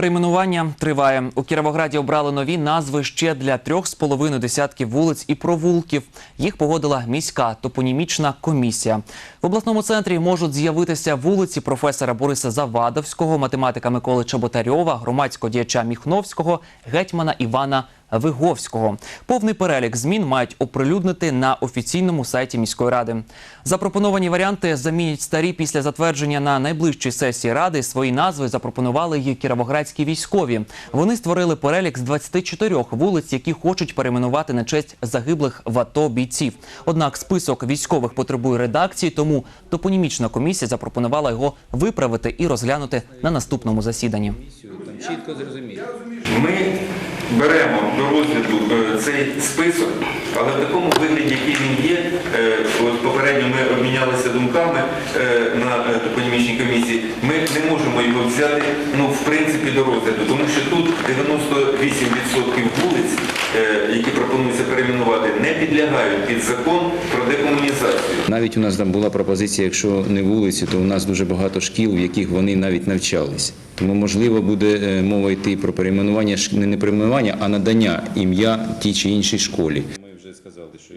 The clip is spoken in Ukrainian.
Перейменування триває. У Кіровограді обрали нові назви ще для трьох з половиною десятків вулиць і провулків. Їх погодила міська топонімічна комісія. В обласному центрі можуть з'явитися вулиці професора Бориса Завадовського, математика Миколи Чеботарьова, громадського діяча Міхновського, гетьмана Івана Виговського. Повний перелік змін мають оприлюднити на офіційному сайті міської ради. Запропоновані варіанти замінять старі після затвердження на найближчій сесії ради. Свої назви запропонували й кіровоградські військові. Вони створили перелік з 24 вулиць, які хочуть перейменувати на честь загиблих в АТО бійців. Однак список військових потребує редакції, тому топонімічна комісія запропонувала його виправити і розглянути на наступному засіданні. Чітко зрозуміти. Ми беремо до розгляду е, цей список, але в такому вигляді, який він є, е, от попередньо ми обмінялися думками е, на е, топонімічній комісії, ми не можемо його взяти ну, в принципі до розгляду, тому що тут 98% вулиць, які пропонується перейменувати, не підлягають під закон про декомунізацію. Навіть у нас там була пропозиція, якщо не вулиці, то у нас дуже багато шкіл, в яких вони навіть навчались. Тому можливо буде е, мова йти про перейменування не перейменування, а надання ім'я тій чи іншій школі. Ми вже сказали, що